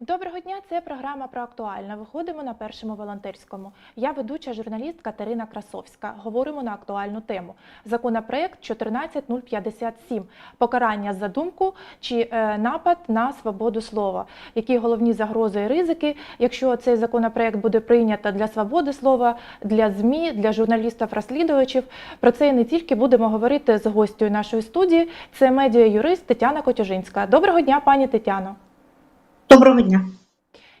Доброго дня, це програма про актуальне. Виходимо на першому волонтерському. Я ведуча журналіст Катерина Красовська. Говоримо на актуальну тему. Законопроект 14057. Покарання за думку чи е, напад на свободу слова. Які головні загрози і ризики, якщо цей законопроект буде прийнято для свободи слова, для ЗМІ, для журналістів-розслідувачів. Про це і не тільки будемо говорити з гостю нашої студії. Це медіа-юрист Тетяна Котюжинська. Доброго дня, пані Тетяно. Доброго дня.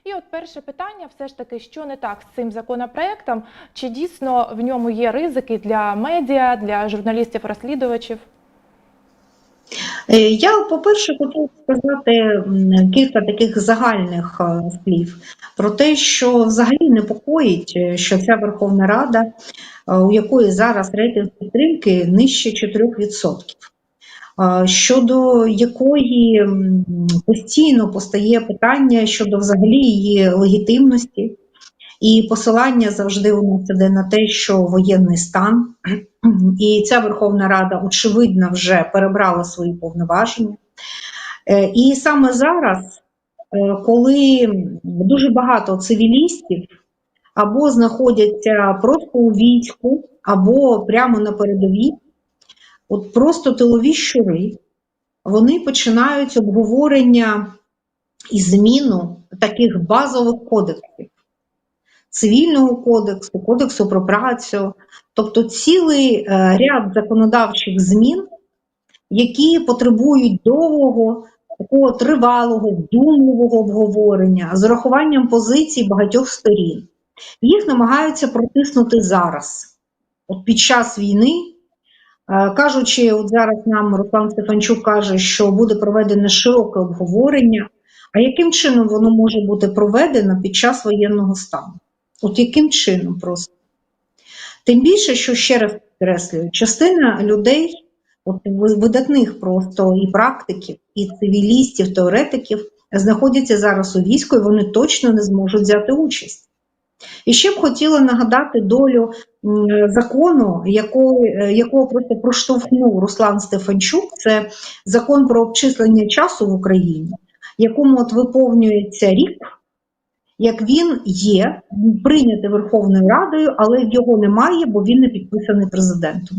І от перше питання, все ж таки, що не так з цим законопроектом? Чи дійсно в ньому є ризики для медіа, для журналістів-розслідувачів? Е, Я, по-перше, хотів сказати кілька таких загальних е, слів про те, що взагалі непокоїть, е, що ця Верховна Рада, у якої зараз рейтинг підтримки нижче 4%, е, щодо якої постійно постає питання щодо взагалі її легітимності, і посилання завжди у нас іде на те, що воєнний стан, і ця Верховна Рада, очевидно, вже перебрала свої повноваження. Е, І саме зараз, е, коли дуже багато цивілістів або знаходяться просто у війську, або прямо на передовій, от просто тилові щури, вони починають обговорення і зміну таких базових кодексів цивільного кодексу, кодексу про працю, тобто цілий е, ряд законодавчих змін, які потребують довгого, такого тривалого, вдумливого обговорення з урахуванням позицій багатьох сторін. Їх намагаються протиснути зараз, от під час війни. Е, Кажучи, от зараз нам Руслан Стефанчук каже, що буде проведене широке обговорення. А яким чином воно може бути проведено під час воєнного стану? От яким чином просто? Тим більше, що ще раз підкреслюю, частина людей, от видатних просто і практиків, і цивілістів, теоретиків, знаходяться зараз у війську, і вони точно не зможуть взяти участь. І ще б хотіла нагадати долю закону, якого, е, якого просто проштовхнув Руслан Стефанчук. Це закон про обчислення часу в Україні, якому от виповнюється рік, як він є, прийнятий Верховною Радою, але його немає, бо він не підписаний президентом.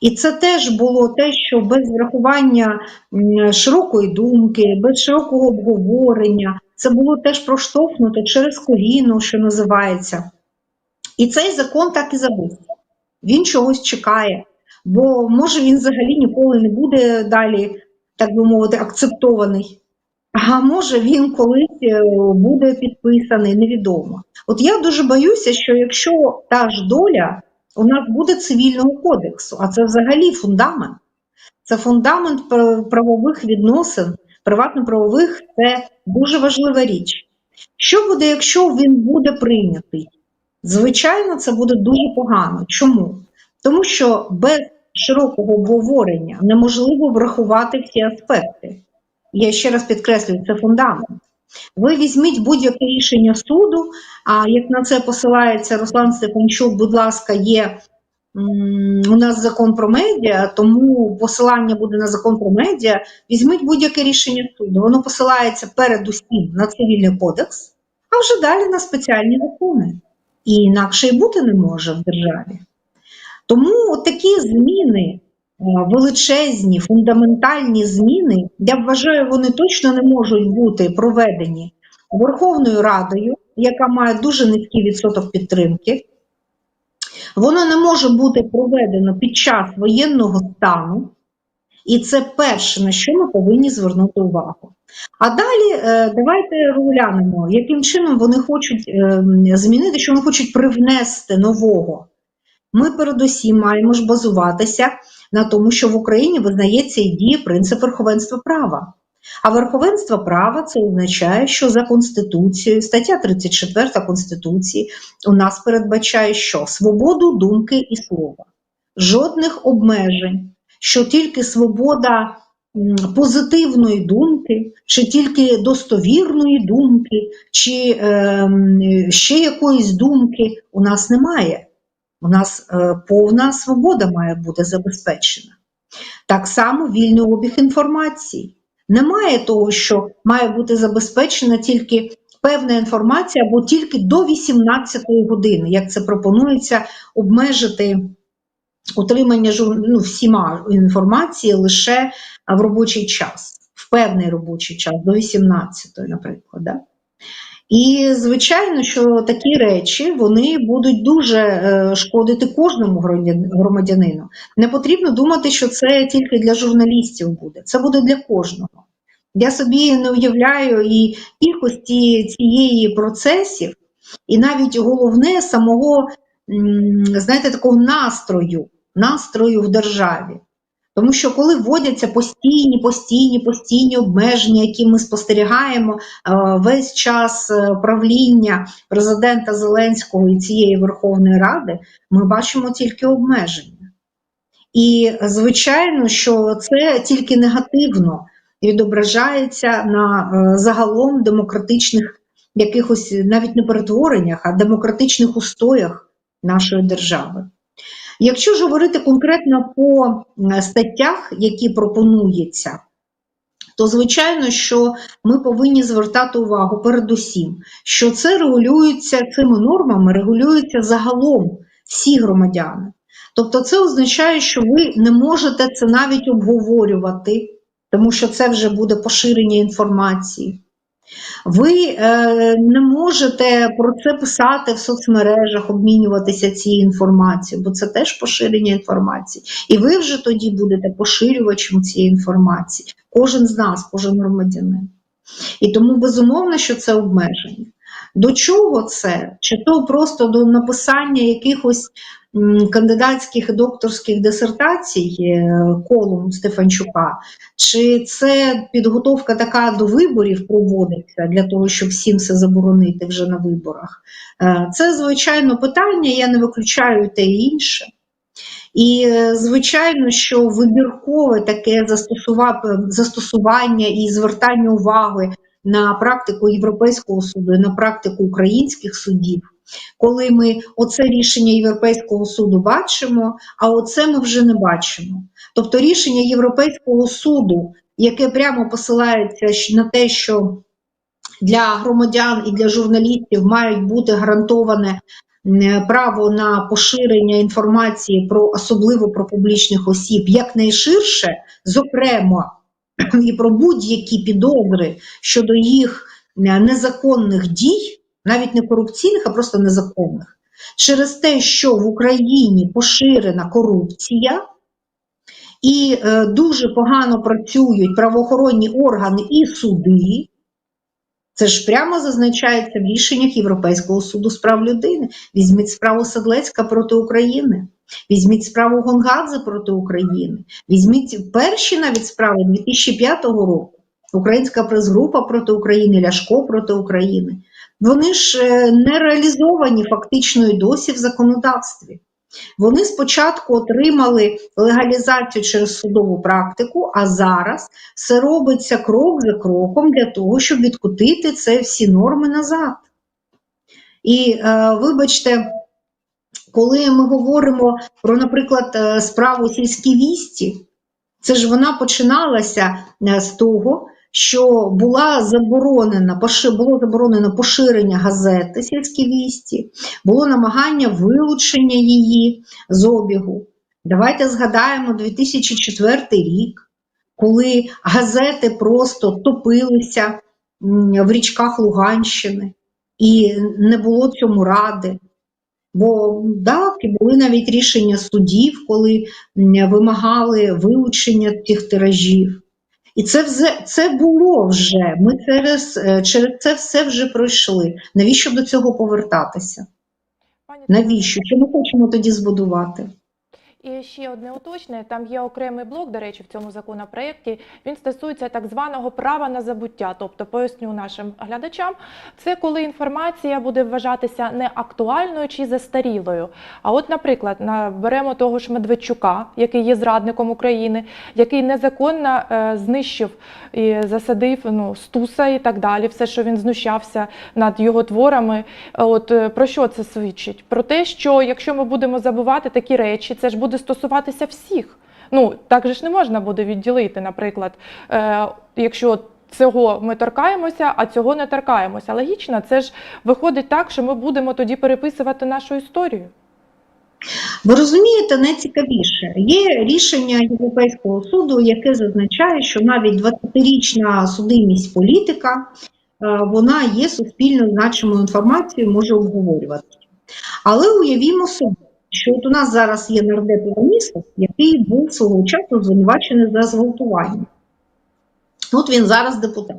І це теж було те, що без врахування широкої думки, без широкого обговорення, це було теж проштовхнуто через коліно, що називається. І цей закон так і забувся. Він чогось чекає, бо може він взагалі ніколи не буде далі, так би мовити, акцептований. А може він колись е, буде підписаний, невідомо. От я дуже боюся, що якщо та ж доля у нас буде цивільного кодексу, а це взагалі фундамент, це фундамент правових відносин, приватно-правових це дуже важлива річ. Що буде, якщо він буде прийнятий? Звичайно, це буде дуже погано. Чому? Тому що без широкого обговорення неможливо врахувати всі аспекти. Я ще раз підкреслюю, це фундамент. Ви візьміть будь-яке рішення суду, а як на це посилається Руслан Степанчук, будь ласка, є у нас закон про медіа, тому посилання буде на закон про медіа. Візьміть будь-яке рішення суду. Воно посилається передусім на цивільний кодекс, а вже далі на спеціальні закони. І інакше і бути не може в державі. Тому такі зміни е, величезні, фундаментальні зміни, я вважаю, вони точно не можуть бути проведені Верховною Радою, яка має дуже низький відсоток підтримки. Воно не може бути проведено під час воєнного стану, і це перше, на що ми повинні звернути увагу. А далі е, давайте розглянемо, яким чином вони хочуть е, змінити, що вони хочуть привнести нового. Ми передусім маємо ж базуватися на тому, що в Україні визнається і діє принцип верховенства права. А верховенство права це означає, що за Конституцією, стаття 34 Конституції у нас передбачає, що свободу думки і слова, жодних обмежень, що тільки свобода позитивної думки, чи тільки достовірної думки, чи ем, ще якоїсь думки у нас немає. У нас е, повна свобода має бути забезпечена. Так само вільний обіг інформації. Немає того, що має бути забезпечена тільки певна інформація або тільки до 18 години, як це пропонується обмежити отримання жур... ну, всіма інформації лише в робочий час, в певний робочий час, до 18, наприклад. Да? І звичайно, що такі речі вони будуть дуже е, шкодити кожному громадянину. Не потрібно думати, що це тільки для журналістів буде. Це буде для кожного. Я собі не уявляю і кількості цієї процесів, і навіть головне самого, знаєте, такого настрою, настрою в державі. Тому що коли вводяться постійні, постійні, постійні обмеження, які ми спостерігаємо е, весь час е, правління президента Зеленського і цієї Верховної Ради, ми бачимо тільки обмеження. І звичайно, що це тільки негативно відображається на е, загалом демократичних якихось навіть не перетвореннях, а демократичних устоях нашої держави. Якщо ж говорити конкретно по статтях, які пропонуються, то звичайно, що ми повинні звертати увагу передусім, що це регулюється цими нормами, регулюється загалом всі громадяни. Тобто, це означає, що ви не можете це навіть обговорювати, тому що це вже буде поширення інформації. Ви е, не можете про це писати в соцмережах, обмінюватися цією інформацією, бо це теж поширення інформації. І ви вже тоді будете поширювачем цієї інформації. Кожен з нас, кожен громадянин. І тому безумовно, що це обмеження. До чого це? Чи то просто до написання якихось кандидатських і докторських дисертацій е, колум Стефанчука, чи це підготовка така до виборів проводиться для того, щоб всім все заборонити вже на виборах? Е, Це, звичайно, питання, я не виключаю те і інше. І, е, звичайно, що вибіркове таке застосування і звертання уваги на практику Європейського суду на практику українських судів, коли ми оце рішення Європейського суду бачимо, а оце ми вже не бачимо. Тобто рішення Європейського суду, яке прямо посилається на те, що для громадян і для журналістів мають бути гарантоване право на поширення інформації про особливо про публічних осіб якнайширше, зокрема і про будь-які підозри щодо їх незаконних дій, навіть не корупційних, а просто незаконних, через те, що в Україні поширена корупція. І е, дуже погано працюють правоохоронні органи і суди. Це ж прямо зазначається в рішеннях Європейського суду з прав людини. Візьміть справу Садлецька проти України, візьміть справу Гонгадзе проти України, візьміть перші навіть справи 2005 року. Українська прес-група проти України, Ляшко проти України. Вони ж е, не реалізовані фактично і досі в законодавстві. Вони спочатку отримали легалізацію через судову практику, а зараз все робиться крок за кроком для того, щоб відкотити це всі норми назад. І е, вибачте, коли ми говоримо про, наприклад, е, справу сільські вісті, це ж вона починалася з того, що була заборонена, було заборонено поширення газети сільські вісті, було намагання вилучення її з обігу. Давайте згадаємо 2004 рік, коли газети просто топилися в річках Луганщини, і не було цьому ради. Бо так, були навіть рішення судів, коли вимагали вилучення цих тиражів. І це вже це було вже. Ми через, е, через це все вже пройшли. Навіщо до цього повертатися? Навіщо? Що ми хочемо тоді збудувати? І ще одне уточнення. Там є окремий блок, до речі, в цьому законопроєкті. Він стосується так званого права на забуття. Тобто, поясню нашим глядачам, це коли інформація буде вважатися не актуальною чи застарілою. А от, наприклад, беремо того ж Медведчука, який є зрадником України, який незаконно е, знищив і засадив ну, стуса і так далі, все, що він знущався над його творами. От е, про що це свідчить? Про те, що якщо ми будемо забувати такі речі, це ж буде стосуватися всіх. Ну так же ж не можна буде відділити, наприклад, е, якщо. Цього ми торкаємося, а цього не торкаємося. Логічно, це ж виходить так, що ми будемо тоді переписувати нашу історію. Ви розумієте, найцікавіше є рішення Європейського суду, яке зазначає, що навіть 20-річна судимість політика е, вона є суспільно значимою інформацією, може обговорюватися. Але уявімо собі, що от у нас зараз є нардеп Іванісов, який був свого часу звинувачений за зґвалтування. От він зараз депутат.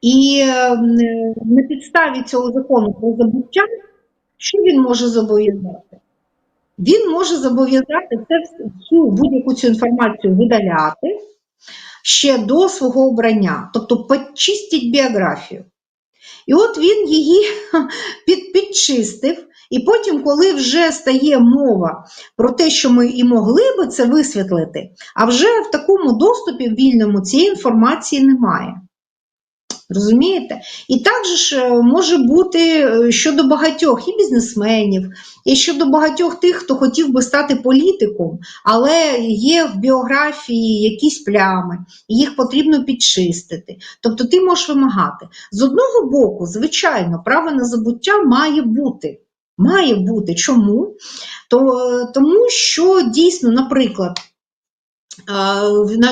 І е, на підставі цього закону про забуття, що він може зобов'язати? Він може зобов'язати це всю будь-яку цю інформацію видаляти ще до свого обрання, тобто почистить біографію. І от він її під, підчистив, і потім, коли вже стає мова про те, що ми і могли би це висвітлити, а вже в такому доступі вільному цієї інформації немає. Розумієте? І так же ж е, може бути е, щодо багатьох і бізнесменів, і щодо багатьох тих, хто хотів би стати політиком, але є в біографії якісь плями, і їх потрібно підчистити. Тобто ти можеш вимагати. З одного боку, звичайно, право на забуття має бути. Має бути. Чому? То, е, тому що дійсно, наприклад,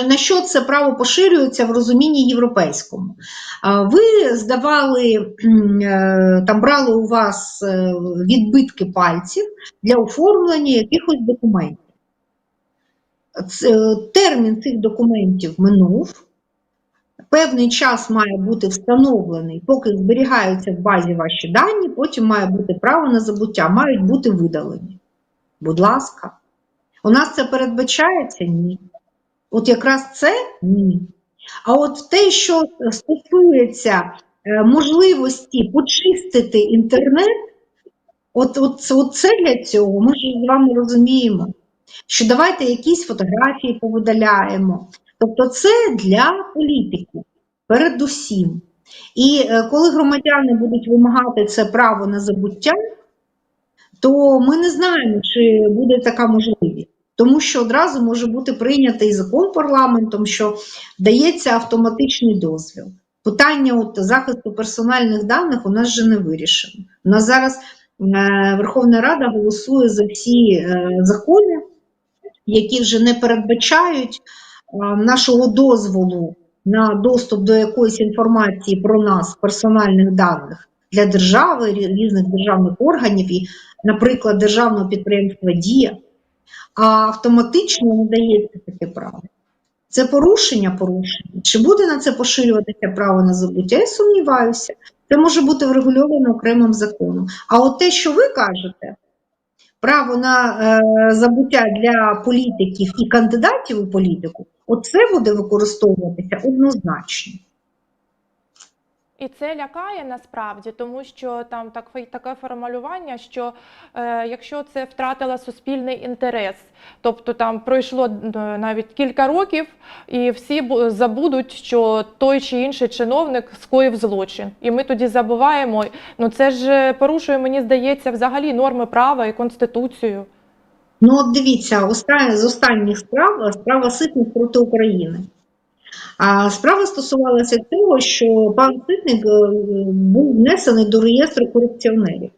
на, що це право поширюється в розумінні європейському? Ви здавали, е, там брали у вас е, відбитки пальців для оформлення якихось документів. Термін цих документів минув. Певний час має бути встановлений, поки зберігаються в базі ваші дані, потім має бути право на забуття, мають бути видалені. Будь ласка. У нас це передбачається? Ні. От якраз це ні. А от те, що стосується е, можливості почистити інтернет, от, от, от це для цього ми ж з вами розуміємо, що давайте якісь фотографії повидаляємо. Тобто це для політиків, передусім. І е, коли громадяни будуть вимагати це право на забуття, то ми не знаємо, чи буде така можливість. Тому що одразу може бути прийнятий закон парламентом, що дається автоматичний дозвіл. Питання от захисту персональних даних у нас вже не вирішено. У нас зараз е, Верховна Рада голосує за всі е, закони, які вже не передбачають нашого дозволу на доступ до якоїсь інформації про нас, персональних даних для держави, різних державних органів і, наприклад, державного підприємства Дія, а автоматично не дається таке право. Це порушення порушення. Чи буде на це поширюватися право на забуття? Я сумніваюся. Це може бути врегульовано окремим законом. А от те, що ви кажете, право на е, забуття для політиків і кандидатів у політику, от це буде використовуватися однозначно. І це лякає насправді, тому що там так, таке формулювання, що е, якщо це втратила суспільний інтерес, тобто там пройшло е, навіть кілька років, і всі забудуть, що той чи інший чиновник скоїв злочин. І ми тоді забуваємо. Ну це ж порушує, мені здається, взагалі норми права і конституцію. Ну, от дивіться, з останніх справ справа Ситник проти України. А справа стосувалася того, що пан Ситник е, був внесений до реєстру корупціонерів.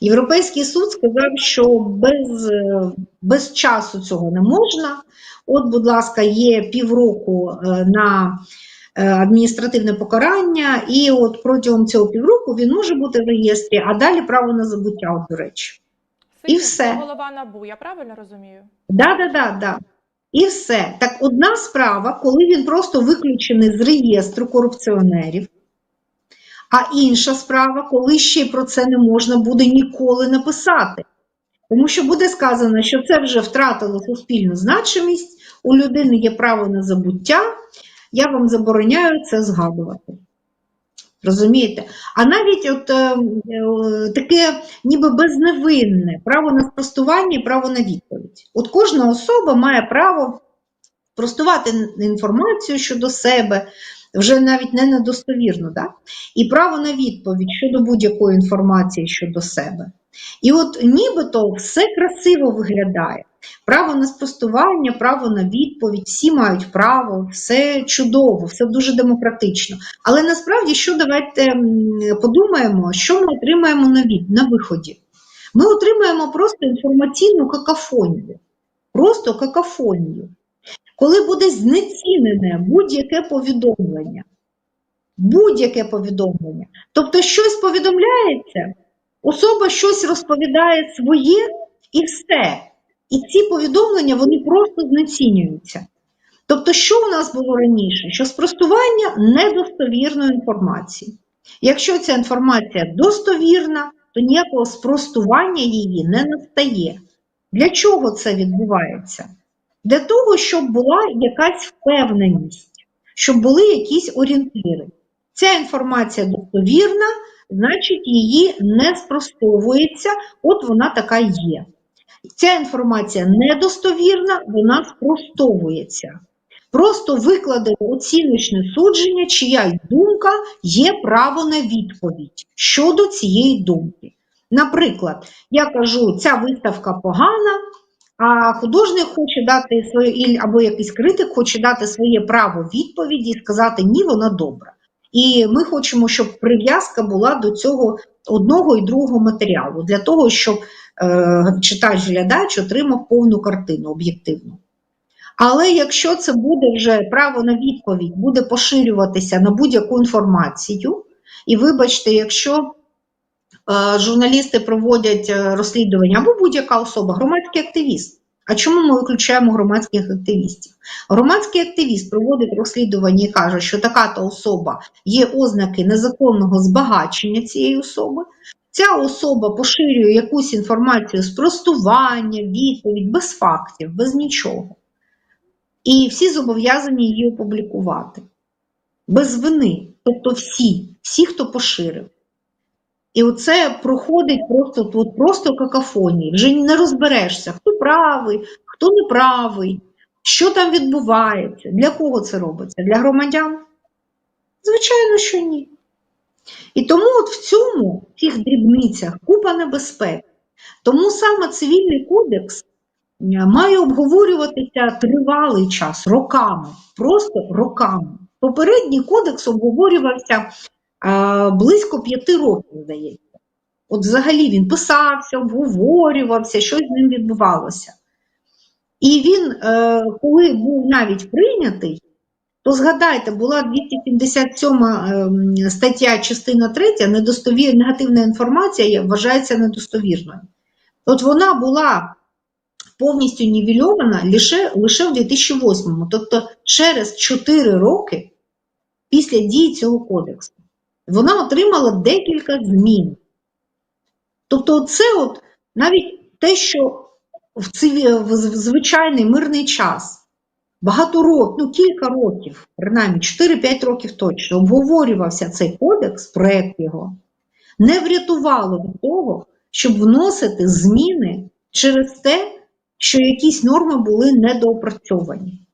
Європейський суд сказав, що без, е, без часу цього не можна. От, будь ласка, є півроку е, на адміністративне покарання, і от протягом цього півроку він може бути в реєстрі, а далі право на забуття, до речі. І все. це голова набу, я правильно розумію? Да, да, да, да. І все. Так одна справа, коли він просто виключений з реєстру корупціонерів, а інша справа, коли ще й про це не можна буде ніколи написати. Тому що буде сказано, що це вже втратило суспільну значимість, у людини є право на забуття, я вам забороняю це згадувати. Розумієте? А навіть от е, е, таке ніби безневинне право на спростування і право на відповідь. От кожна особа має право спростувати інформацію щодо себе, вже навіть не недостовірно, да? і право на відповідь щодо будь-якої інформації щодо себе. І от нібито все красиво виглядає. Право на спростування, право на відповідь, всі мають право, все чудово, все дуже демократично. Але насправді, що давайте подумаємо, що ми отримаємо на, від, на виході? Ми отримаємо просто інформаційну какафонію. Просто какафонію. Коли буде знецінене будь-яке повідомлення, будь-яке повідомлення, тобто щось повідомляється, особа щось розповідає своє і все. І ці повідомлення вони просто знецінюються. Тобто, що у нас було раніше? Що спростування недостовірної інформації. Якщо ця інформація достовірна, то ніякого спростування її не настає. Для чого це відбувається? Для того, щоб була якась впевненість, щоб були якісь орієнтири. Ця інформація достовірна, значить, її не спростовується, от вона така є. Ця інформація недостовірна, вона спростовується. Просто викладено оціночне судження, чия думка є право на відповідь щодо цієї думки. Наприклад, я кажу, ця виставка погана, а художник хоче дати своє, або якийсь критик хоче дати своє право відповіді і сказати ні, вона добра. І ми хочемо, щоб прив'язка була до цього одного і другого матеріалу, для того, щоб читач-глядач отримав повну картину об'єктивну. Але якщо це буде вже право на відповідь, буде поширюватися на будь-яку інформацію, і вибачте, якщо е, журналісти проводять е, розслідування або будь-яка особа, громадський активіст. А чому ми виключаємо громадських активістів? Громадський активіст проводить розслідування і каже, що така-то особа є ознаки незаконного збагачення цієї особи. Ця особа поширює якусь інформацію спростування, відповідь, без фактів, без нічого. І всі зобов'язані її опублікувати. Без вини. Тобто всі, всі, хто поширив. І оце проходить просто тут, просто какафонії. Вже не розберешся, хто правий, хто не правий, що там відбувається, для кого це робиться? Для громадян? Звичайно, що ні. І тому от в цьому, в цих дрібницях, купа небезпек. Тому саме цивільний кодекс е, має обговорюватися тривалий час, роками, просто роками. Попередній кодекс обговорювався е, близько п'яти років, здається. От взагалі він писався, обговорювався, щось з ним відбувалося. І він, е, коли був навіть прийнятий, то згадайте, була 277 ем, стаття, частина 3, недостовір, негативна інформація вважається недостовірною. От вона була повністю нівельована лише, лише в 2008, тобто через 4 роки після дії цього кодексу. Вона отримала декілька змін. Тобто, це от навіть те, що в, циві, в звичайний мирний час багато років, ну кілька років, принаймні 4-5 років точно, обговорювався цей кодекс, проект його, не врятувало від того, щоб вносити зміни через те, що якісь норми були недоопрацьовані.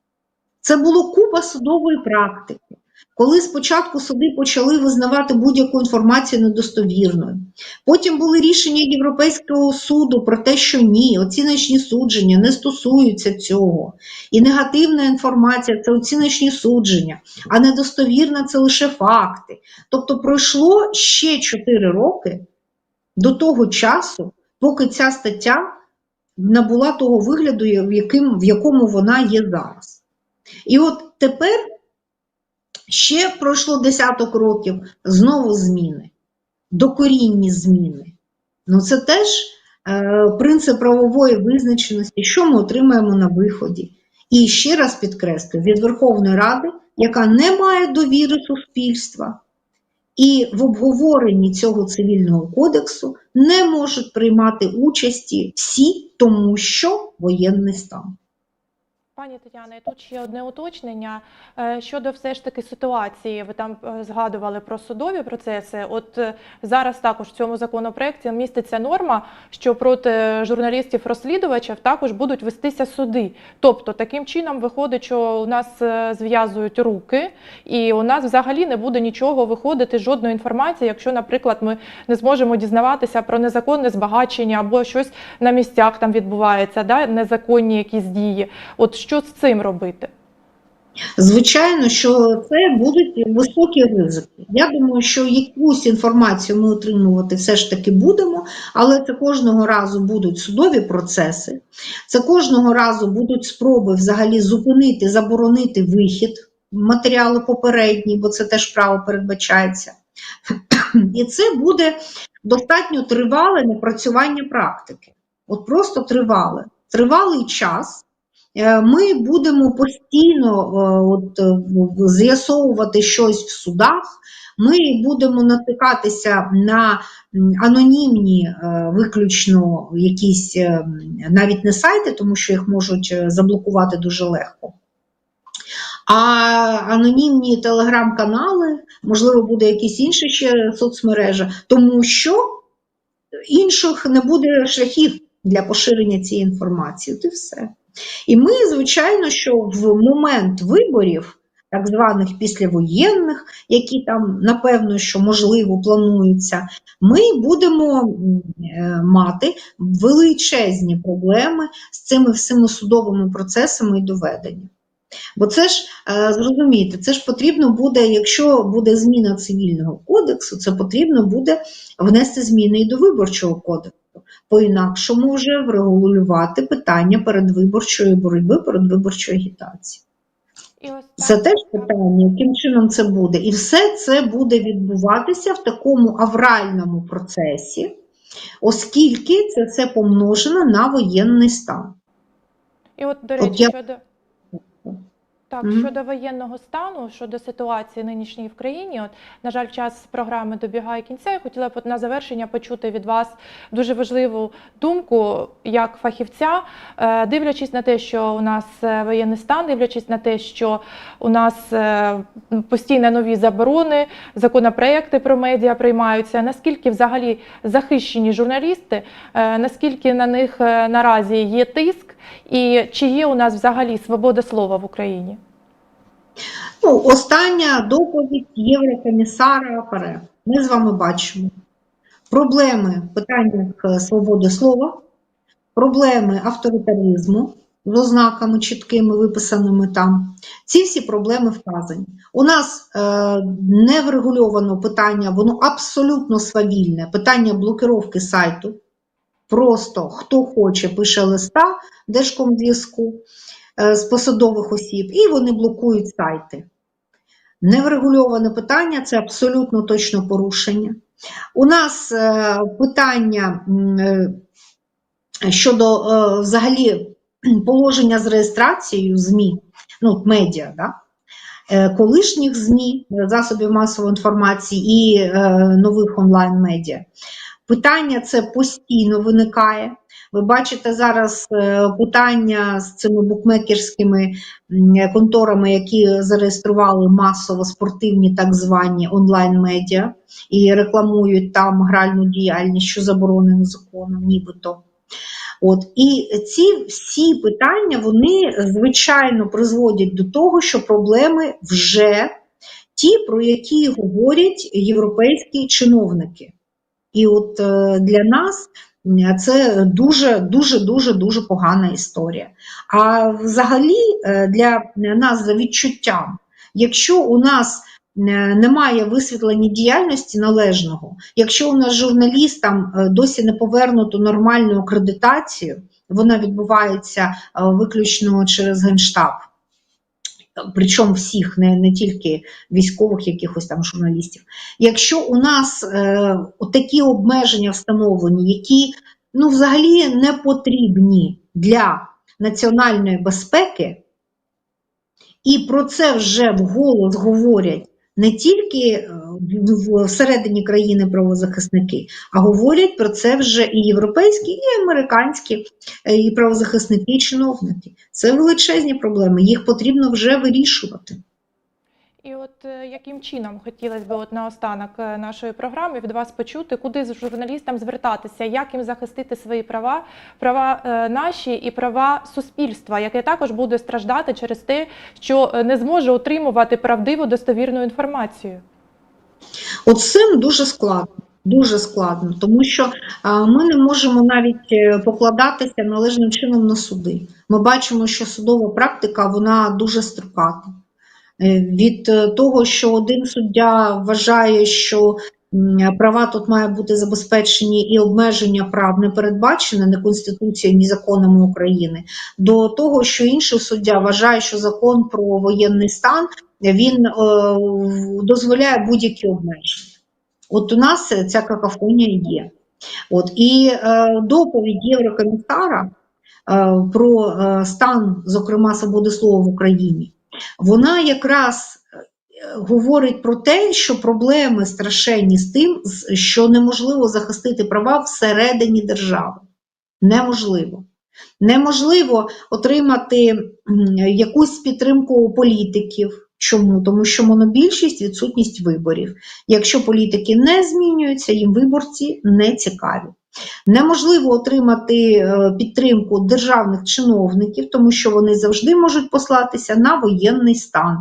Це було купа судової практики. Коли спочатку суди почали визнавати будь-яку інформацію недостовірною, потім були рішення Європейського суду про те, що ні, оціночні судження не стосуються цього. І негативна інформація це оціночні судження, а недостовірна це лише факти. Тобто пройшло ще 4 роки до того часу, поки ця стаття набула того вигляду, в, якому вона є зараз. І от тепер ще пройшло десяток років, знову зміни, докорінні зміни. Ну це теж е, принцип правової визначеності, що ми отримаємо на виході. І ще раз підкреслю, від Верховної Ради, яка не має довіри суспільства, і в обговоренні цього цивільного кодексу не можуть приймати участі всі, тому що воєнний стан. Пані Тетяна, тут ще одне уточнення е, щодо все ж таки ситуації. Ви там е, згадували про судові процеси. От е, зараз також в цьому законопроекті міститься норма, що проти журналістів-розслідувачів також будуть вестися суди. Тобто, таким чином виходить, що у нас зв'язують руки, і у нас взагалі не буде нічого виходити, жодної інформації, якщо, наприклад, ми не зможемо дізнаватися про незаконне збагачення або щось на місцях там відбувається, да, незаконні якісь дії. От що з цим робити? Звичайно, що це будуть високі ризики. Я думаю, що якусь інформацію ми отримувати все ж таки будемо, але це кожного разу будуть судові процеси, це кожного разу будуть спроби взагалі зупинити, заборонити вихід матеріалу попередній, бо це теж право передбачається. І це буде достатньо тривале напрацювання практики. От просто тривале, тривалий час. Е, Ми будемо постійно е, от, е, з'ясовувати щось в судах. Ми будемо натикатися на анонімні виключно якісь навіть не сайти, тому що їх можуть заблокувати дуже легко. А анонімні телеграм-канали, можливо, буде якісь інші ще соцмережі, тому що інших не буде шляхів для поширення цієї інформації. От і все. І ми, звичайно, що в момент виборів, так званих післявоєнних, які там, напевно, що можливо плануються, ми будемо е, мати величезні проблеми з цими всіми судовими процесами і доведенням. Бо це ж е, зрозумійте, це ж потрібно буде, якщо буде зміна цивільного кодексу, це потрібно буде внести зміни і до виборчого кодексу. По-інакшому вже врегулювати питання передвиборчої боротьби, передвиборчої агітації. Це теж питання, яким чином це буде. І все це буде відбуватися в такому авральному процесі, оскільки це все помножено на воєнний стан. І от, до От я- щодо так, Мгм. щодо воєнного стану, щодо ситуації нинішньої в країні, от на жаль, час програми добігає кінця. Я хотіла б от на завершення почути від вас дуже важливу думку як фахівця, Е, дивлячись на те, що у нас е, воєнний стан, дивлячись на те, що у нас е, постійно нові заборони, законопроекти про медіа приймаються. Наскільки взагалі захищені журналісти, наскільки на них наразі є тиск, і чи є у нас взагалі свобода слова в Україні? Ну, остання доповідь Єврокомісара ПАРЕ. Ми з вами бачимо проблеми в питаннях свободи слова, проблеми авторитаризму з ознаками чіткими, виписаними там. Ці всі проблеми вказані. У нас е, не врегульовано питання, воно абсолютно свавільне, питання блокировки сайту. Просто хто хоче, пише листа Держкомзв'язку е, з посадових осіб, і вони блокують сайти. Неврегульоване питання це абсолютно точно порушення. У нас е, питання е, щодо взагалі положення з реєстрацією ЗМІ, ну, медіа, да? колишніх ЗМІ, засобів масової інформації і нових онлайн-медіа. Питання це постійно виникає. Ви бачите зараз е, питання з цими букмекерськими конторами, які зареєстрували масово спортивні так звані онлайн-медіа і рекламують там гральну діяльність, що заборонено законом, нібито. От і ці всі питання вони звичайно призводять до того, що проблеми вже ті, про які говорять європейські чиновники. І от е, для нас це дуже дуже дуже дуже погана історія. А взагалі е, для нас за відчуттям, якщо у нас е, немає висвітлення діяльності належного, якщо у нас журналістам досі не повернуто нормальну акредитацію, вона відбувається виключно через генштаб. Причому всіх, не, не тільки військових якихось там журналістів. Якщо у нас е, такі обмеження встановлені, які ну, взагалі не потрібні для національної безпеки, і про це вже вголос говорять не тільки е, всередині країни правозахисники, а говорять про це вже і європейські, і американські е, і правозахисники, і чиновники. Це величезні проблеми, їх потрібно вже вирішувати. І от е, яким чином хотілося б от наостанок е, нашої програми від вас почути, куди з журналістам звертатися, як їм захистити свої права, права наші і права суспільства, яке також буде страждати через те, що не зможе отримувати правдиву достовірну інформацію. От цим дуже складно. Дуже складно, тому що ми не можемо навіть е, покладатися належним чином на суди. Ми бачимо, що судова практика вона дуже строката. Е, Від е, того, що один суддя вважає, що права тут мають бути забезпечені і обмеження прав не передбачене ні Конституцією, ні законами України, до того, що інший суддя вважає, що закон про воєнний стан він е, дозволяє будь-які обмеження. От у нас ця какафонія є. От, і е, доповідь Єврокомісара е, про е, стан, зокрема, свободи слова в Україні, вона якраз е, говорить про те, що проблеми страшенні з тим, що неможливо захистити права всередині держави. Неможливо. Неможливо отримати якусь підтримку політиків. Чому? Тому що монобільшість відсутність виборів. Якщо політики не змінюються, їм виборці не цікаві. Неможливо отримати е, підтримку державних чиновників, тому що вони завжди можуть послатися на воєнний стан.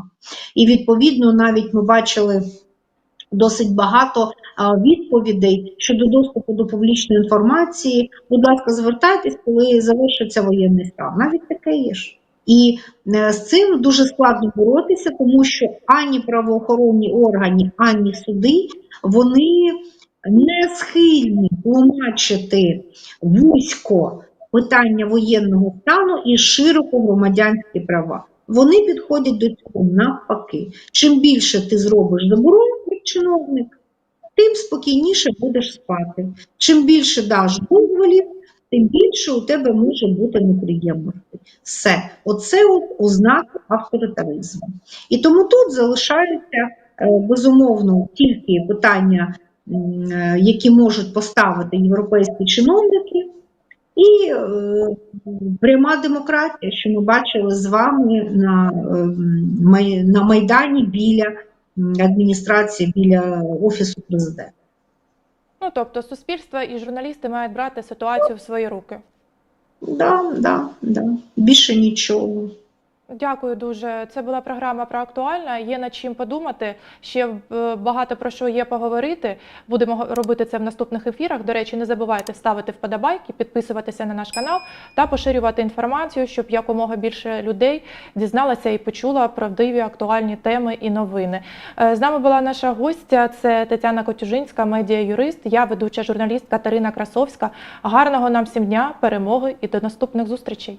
І відповідно, навіть ми бачили досить багато відповідей щодо доступу до публічної інформації. Будь ласка, звертайтесь, коли завершиться воєнний стан. Навіть таке є ж. І е, з цим дуже складно боротися, тому що ані правоохоронні органи, ані суди вони не схильні тлумачити вузько питання воєнного стану і широко громадянські права. Вони підходять до цього навпаки. Чим більше ти зробиш заборон, як чиновник, тим спокійніше будеш спати. Чим більше даш дозволів, тим більше у тебе може бути неприємностей. Все, оце от ознака авторитаризму. І тому тут залишаються е, безумовно тільки питання, е, які можуть поставити європейські чиновники, і е, пряма демократія, що ми бачили з вами на Майдані біля адміністрації, біля Офісу президента. Ну тобто, суспільство і журналісти мають брати ситуацію в свої руки. Да, да, да. Більше нічого. Дякую дуже. Це була програма про актуальне. Є над чим подумати. Ще е, багато про що є поговорити. Будемо робити це в наступних ефірах. До речі, не забувайте ставити вподобайки, підписуватися на наш канал та поширювати інформацію, щоб якомога більше людей дізналася і почула правдиві актуальні теми і новини. Е, З нами була наша гостя. Це Тетяна Котюжинська, медіа-юрист. Я ведуча журналіст Катерина Красовська. Гарного нам всім дня, перемоги і до наступних зустрічей.